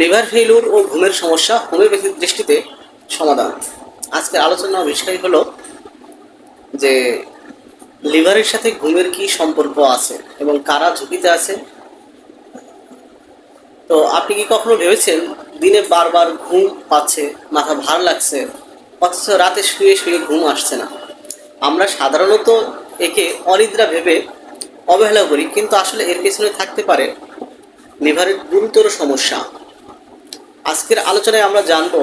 Liver failure ও ঘুমের সমস্যা হোমিওপ্যাথির দৃষ্টিতে সমাধান। আজকের আলোচনা বিষয় হলো যে লিভারের সাথে ঘুমের কি সম্পর্ক আছে এবং কারা ঝুঁকিতে আছে? তো আপনি কি কখনো ভেবেছেন দিনে বারবার ঘুম পাচ্ছে, মাথা ভার লাগছে, অথচ রাতে শুয়ে শুয়ে ঘুম আসছে না? আমরা সাধারণত একে অনিদ্রা ভেবে অবহেলা করি, কিন্তু আসলে এর পেছনে থাকতে পারে লিভারের গুরুতর সমস্যা। আজকের আলোচনায় আমরা জানব,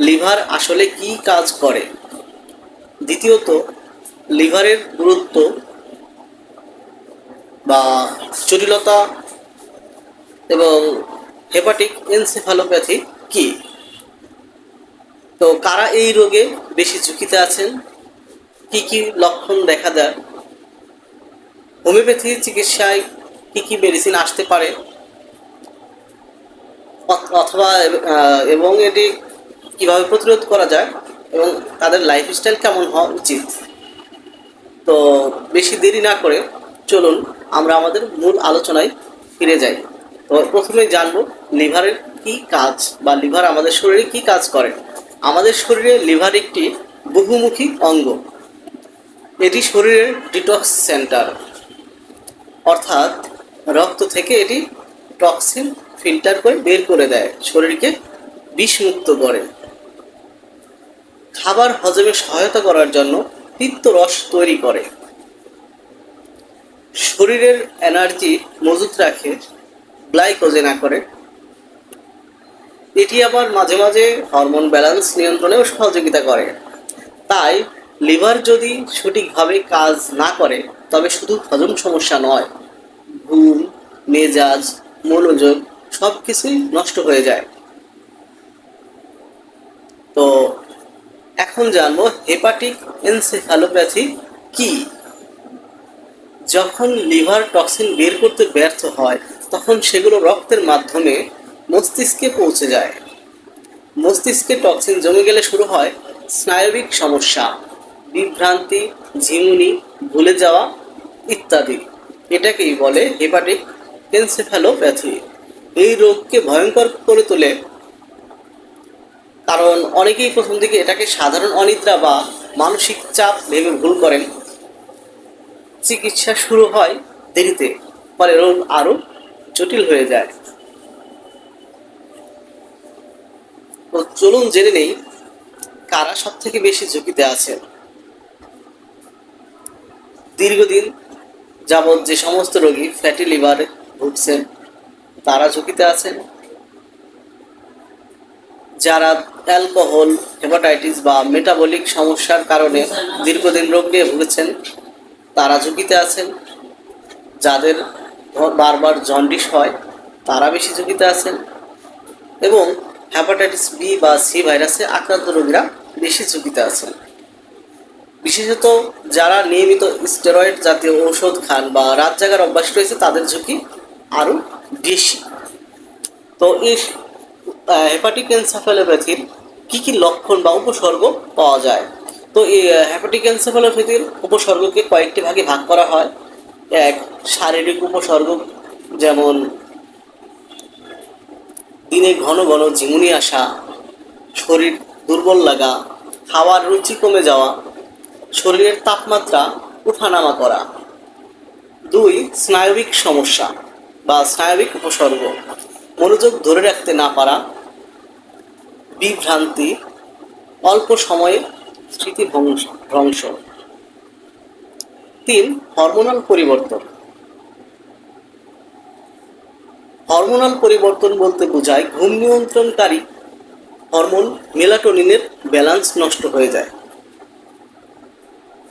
লিভার আসলে কি কাজ করে? দ্বিতীয়ত, লিভারের গুরুত্ব বা জটিলতা এবং হেপাটিক এনসেফালোপ্যাথি কি? তো কারা এই রোগে বেশি ঝুঁকিতে আছেন? কি কি লক্ষণ দেখা দেয়? হোমিওপ্যাথি চিকিৎসায় কি কি মেডিসিন আসতে পারে? অথবা এবং এটি কীভাবে প্রতিরোধ করা যায় এবং তাদের লাইফস্টাইল কেমন হওয়া উচিত। তো বেশি দেরি না করে চলুন, আমরা আমাদের মূল আলোচনায় ফিরে যাই। তো প্রথমে জানব, লিভারের কি কাজ বা লিভার আমাদের শরীরে কি কাজ করে? আমাদের শরীরে লিভার একটি বহুমুখী অঙ্গ। এটি শরীরের ডিটক্স সেন্টার অর্থাৎ রক্ত থেকে এটি টক্সিন ফিল্টার করে বের করে দেয়, শরীরকে বিষমুক্ত করে। খাবার হজমে সহায়তা করার জন্য পিত্তরস তৈরি করে। শরীরের এনার্জি মজুত রাখে, গ্লাইকোজেনা করে এটি আবার মাঝে মাঝে হরমোন ব্যালেন্স নিয়ন্ত্রণেও সহযোগিতা করে। তাই লিভার যদি সঠিকভাবে কাজ না করে, তবে শুধু হজম সমস্যা নয়, ঘুম, মেজাজ, মনোযোগ সব কিছুই নষ্ট হয়ে যায়। তো এখন জানব হেপাটিক এনসেফালোপ্যাথি কি? যখন লিভার টক্সিন বের করতে ব্যর্থ হয়, তখন সেগুলো রক্তের মাধ্যমে মস্তিষ্কে পৌঁছে যায়। মস্তিষ্কে টক্সিন জমে গেলে শুরু হয় স্নায়বিক সমস্যা, বিভ্রান্তি, ঝিমুনি, ভুলে যাওয়া ইত্যাদি। এটাকেই বলে হেপাটিক এনসেফালোপ্যাথি। এই রোগকে ভয়ঙ্কর করে তোলে। কারণ অনেকেই প্রথম দিকে এটাকে সাধারণ অনিদ্রা বা মানসিক চাপ ভেবে ভুল করেন। চিকিৎসা শুরু হয় দেরিতে, ফলে রোগ আরও জটিল হয়ে যায়। তো চলুন জেনে নেই, কারা সব থেকে বেশি ঝুঁকিতে আছে দীর্ঘদিন যাবৎ যে সমস্ত রোগী ফ্যাটি লিভারে ভুগছেন তারা ঝুঁকিতে আছেন যারা অ্যালকোহল, হেপাটাইটিস বা মেটাবলিক সমস্যার কারণে দীর্ঘদিন রোগ নিয়ে ভুগেছেন, তারা ঝুঁকিতে আছেন। যাদের বারবার জন্ডিস হয়, তারা বেশি ঝুঁকিতে আছেন। এবং হ্যাপাটাইটিস বি বা সি ভাইরাসে আক্রান্ত রোগীরা বেশি ঝুঁকিতে আছেন। বিশেষত যারা নিয়মিত স্টেরয়েড জাতীয় ঔষধ খান বা রাত জাগার অভ্যাস রয়েছে, তাদের ঝুঁকি আরও বেশি তো এই হেপাটিক এনসেফালোপ্যাথির কী কী লক্ষণ বা উপসর্গ পাওয়া যায়? তো এই হেপাটিক এনসেফালোপ্যাথির উপসর্গকে কয়েকটি ভাগে ভাগ করা হয়। এক, শারীরিক উপসর্গ, যেমন দিনে ঘন ঘন ঝিমুনি আসা, শরীর দুর্বল লাগা, খাওয়ার রুচি কমে যাওয়া, শরীরের তাপমাত্রা উঠানামা করা। দুই, স্নায়বিক সমস্যা বা স্নায়বিক উপসর্গ। মনোযোগ ধরে রাখতে না পারা, বিভ্রান্তি, অল্প সময়ে স্মৃতি ভ্রংশ তিন, হরমোনাল পরিবর্তন। হরমোনাল পরিবর্তন বলতে বোঝায় ঘুম নিয়ন্ত্রণকারী হরমোন মেলাটোনিনের ব্যালেন্স নষ্ট হয়ে যায়।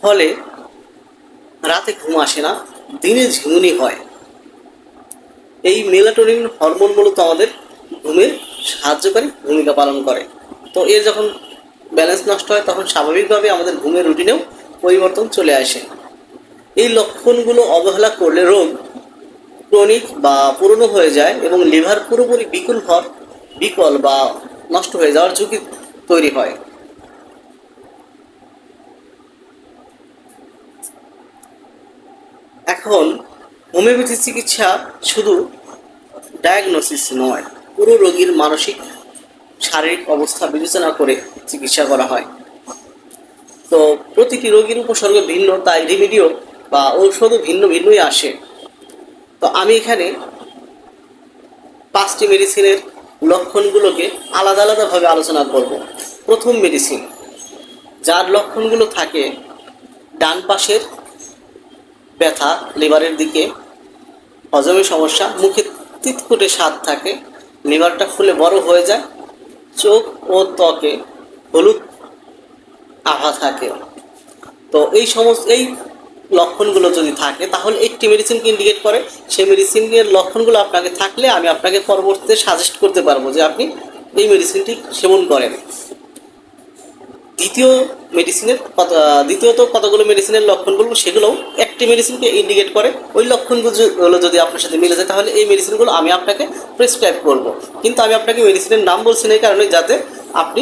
ফলে রাতে ঘুম আসে না, দিনে ঝিমুনি হয়। এই মেলাটোনিন হরমোন মূলত আমাদের ঘুমের সাহায্যকারী ভূমিকা পালন করে। তো এর যখন ব্যালেন্স নষ্ট হয়, তখন স্বাভাবিকভাবে আমাদের ঘুমের রুটিনেও পরিবর্তন চলে আসে। এই লক্ষণগুলো অবহেলা করলে রোগ ক্রনিক বা পুরনো হয়ে যায় এবং লিভার পুরোপুরি বিকল হওয়ার বিকল বা নষ্ট হয়ে যাওয়ার ঝুঁকি তৈরি হয়। এখন হোমিওপ্যাথি চিকিৎসা শুধু ডায়াগনোসিস নয়, পুরো রোগীর মানসিক, শারীরিক অবস্থা বিবেচনা করে চিকিৎসা করা হয়। তো প্রতিটি রোগীর উপসর্গ ভিন্ন, তাই রেমিডিও বা ঔষধও ভিন্ন ভিন্নই আসে। তো আমি এখানে পাঁচটি মেডিসিনের লক্ষণগুলোকে আলাদা আলাদাভাবে আলোচনা করব। প্রথম মেডিসিন, যার লক্ষণগুলো থাকে ডান পাশের ব্যথা, লিভারের দিকে হজমের সমস্যা, মুখে তিতকুটে স্বাদ থাকে, লিভারটা ফুলে বড় হয়ে যায়, চোখ ও ত্বকে হলুদ আভা থাকে। তো এই সমস্ত, এই লক্ষণগুলো যদি থাকে, তাহলে একটি মেডিসিনকে ইন্ডিকেট করে। সেই মেডিসিনের লক্ষণগুলো আপনাকে থাকলে আমি আপনাকে পরবর্তীতে সাজেস্ট করতে পারব যে আপনি এই মেডিসিনটি সেবন করেন। দ্বিতীয় মেডিসিনের দ্বিতীয়ত কতগুলো মেডিসিনের লক্ষণ বলব সেগুলোও একটি মেডিসিনকে ইন্ডিকেট করে। ওই লক্ষণগুলো যদি আপনার সাথে মিলে যায়, তাহলে এই মেডিসিনগুলো আমি আপনাকে প্রেসক্রাইব করব। কিন্তু আমি আপনাকে মেডিসিনের নাম বলছি না এই কারণে, যাতে আপনি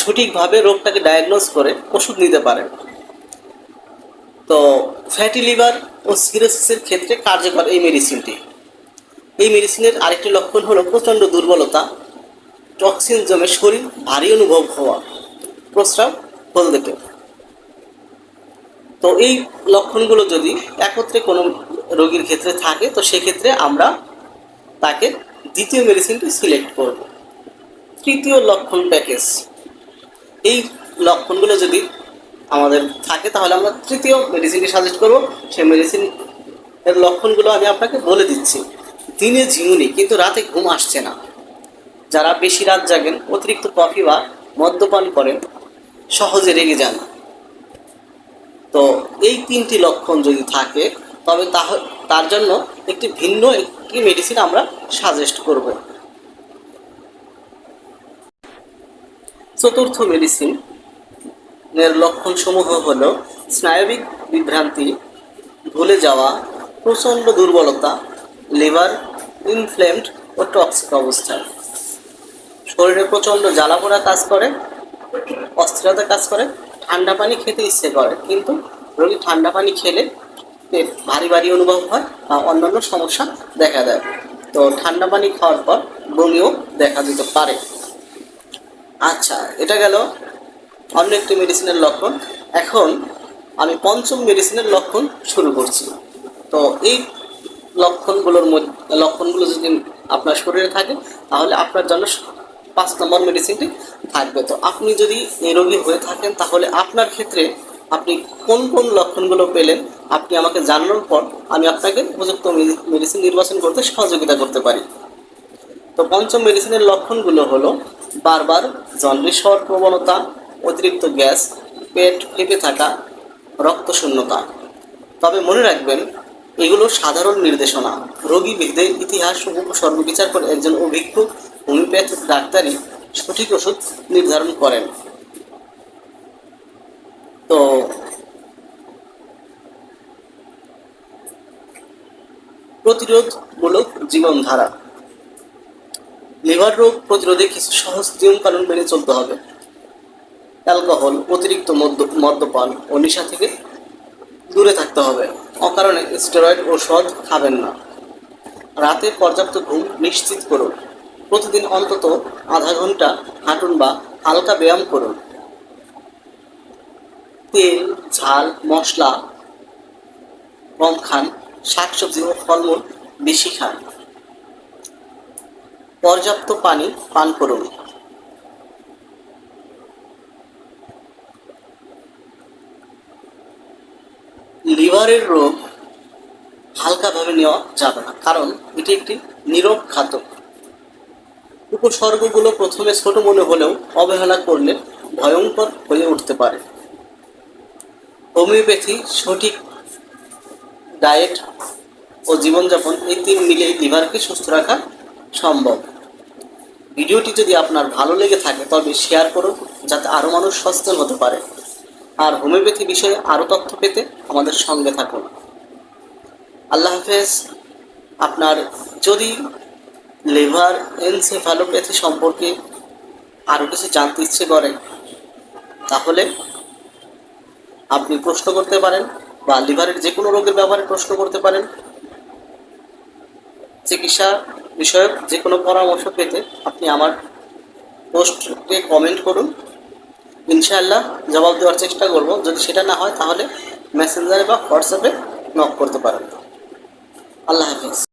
সঠিকভাবে রোগটাকে ডায়াগনোজ করে ওষুধ নিতে পারেন। তো ফ্যাটি লিভার ও সিরোসিসের ক্ষেত্রে কার্যকর এই মেডিসিনটি এই মেডিসিনের আরেকটি লক্ষণ হলো প্রচণ্ড দুর্বলতা টক্সিন জমে শরীর ভারী অনুভব হওয়া। প্রস্রাব হলদেটে তো এই লক্ষণগুলো যদি একত্রে কোনো রোগীর ক্ষেত্রে থাকে, তো সেক্ষেত্রে আমরা তাকে দ্বিতীয় মেডিসিনটি সিলেক্ট করব। তৃতীয় লক্ষণ প্যাকেজ এই লক্ষণগুলো যদি আমাদের থাকে, তাহলে আমরা তৃতীয় মেডিসিনটি সাজেস্ট করব। সেই মেডিসিন এর লক্ষণগুলো আমি আপনাকে বলে দিচ্ছি। দিনে ঝিমুনি কিন্তু রাতে ঘুম আসছে না। যারা বেশি রাত জাগেন, অতিরিক্ত কফি বা মদ্যপান করেন সহজে রেগে যান। তো এই তিনটি লক্ষণ যদি থাকে, তবে তার জন্য একটি ভিন্ন একটি মেডিসিন আমরা সাজেস্ট করব। চতুর্থ মেডিসিন এর লক্ষণসমূহ হল স্নায়বিক বিভ্রান্তি, ভুলে যাওয়া, প্রচণ্ড দুর্বলতা, লিভার ইনফ্লেমড ও টক্সিক অবস্থা। শরীরে প্রচণ্ড জ্বালাপোড়া কাজ করে অস্থিরতা কাজ করে, ঠান্ডা পানি খেতে ইচ্ছে করে। কিন্তু রোগী ঠান্ডা পানি খেলে ভারী ভারী অনুভব হয় বা অন্যান্য সমস্যা দেখা দেয়। তো ঠান্ডা পানি খাওয়ার পর বমিও দেখা দিতে পারে। আচ্ছা এটা গেল অন্য একটি মেডিসিনের লক্ষণ। এখন আমি পঞ্চম মেডিসিনের লক্ষণ শুরু করছি। তো এই লক্ষণগুলোর মধ্যে, লক্ষণগুলো যদি আপনার শরীরে থাকে, তাহলে আপনার জন্য পাঁচ নম্বর মেডিসিনটি থাকবে। তো আপনি যদি এই রোগী হয়ে থাকেন, তাহলে আপনার ক্ষেত্রে আপনি কোন কোন লক্ষণগুলো পেলেন, আপনি আমাকে জানানোর পর আমি আপনাকে উপযুক্ত মেডিসিন নির্বাচন করতে সহযোগিতা করতে পারি। তো পঞ্চম মেডিসিনের লক্ষণগুলো হলো, বারবার জন্ডিস হওয়ার প্রবণতা, অতিরিক্ত গ্যাস, পেট ফেপে থাকা, রক্ত শূন্যতা। তবে মনে রাখবেন, এগুলো সাধারণ নির্দেশনা। রোগী ভেদে ইতিহাস উপসর্গ বিচার করে একজন অভিজ্ঞ হোমিওপ্যাথ ডাক্তারই সঠিক ওষুধ নির্ধারণ করেন। তো প্রতিরোধমূলক জীবনধারা। লিভার রোগ প্রতিরোধে কিছু সহজ নিয়ম কানুন মেনে চলতে হবে। অ্যালকোহল, অতিরিক্ত মদ্য, মদ্যপান ও নেশা থেকে দূরে থাকতে হবে। অকারণে স্টেরয়েড ঔষধ খাবেন না। রাতে পর্যাপ্ত ঘুম নিশ্চিত করুন। প্রতিদিন অন্তত আধা ঘণ্টা হাঁটুন বা হালকা ব্যায়াম করুন। তেল, ঝাল, মশলা, কম খান, শাকসবজি ও ফলমূল বেশি খান। পর্যাপ্ত পানি পান করুন। লিভারের রোগ হালকাভাবে নেওয়া যাবে না, কারণ এটি একটি নীরব ঘাতক উপসর্গগুলো প্রথমে ছোট মনে হলেও অবহেলা করলে ভয়ঙ্কর হয়ে উঠতে পারে। হোমিওপ্যাথি সঠিক ডায়েট ও জীবনযাপন এই তিন মিলে লিভারকে সুস্থ রাখা সম্ভব। ভিডিওটি যদি আপনার ভালো লেগে থাকে, তবে শেয়ার করুন, যাতে আরও মানুষ সচেতন হতে পারে। আর হোমিওপ্যাথি বিষয়ে আরও তথ্য পেতে আমাদের সঙ্গে থাকুন। আল্লাহ হাফেজ। আপনার যদি লিভার, এনসেফালোপ্যাথি সম্পর্কে আরও কিছু জানতে ইচ্ছে করে, তাহলে আপনি প্রশ্ন করতে পারেন বা লিভারের যে কোনো রোগের ব্যাপারে প্রশ্ন করতে পারেন। চিকিৎসা বিষয়ক যে কোনো পরামর্শ পেতে আপনি আমার পোস্টে কমেন্ট করুন। ইনশাআল্লাহ জবাব দেওয়ার চেষ্টা করব। যদি সেটা না হয়, তাহলে মেসেঞ্জারে বা হোয়াটসঅ্যাপে নক করতে পারেন। আল্লাহ হাফিজ।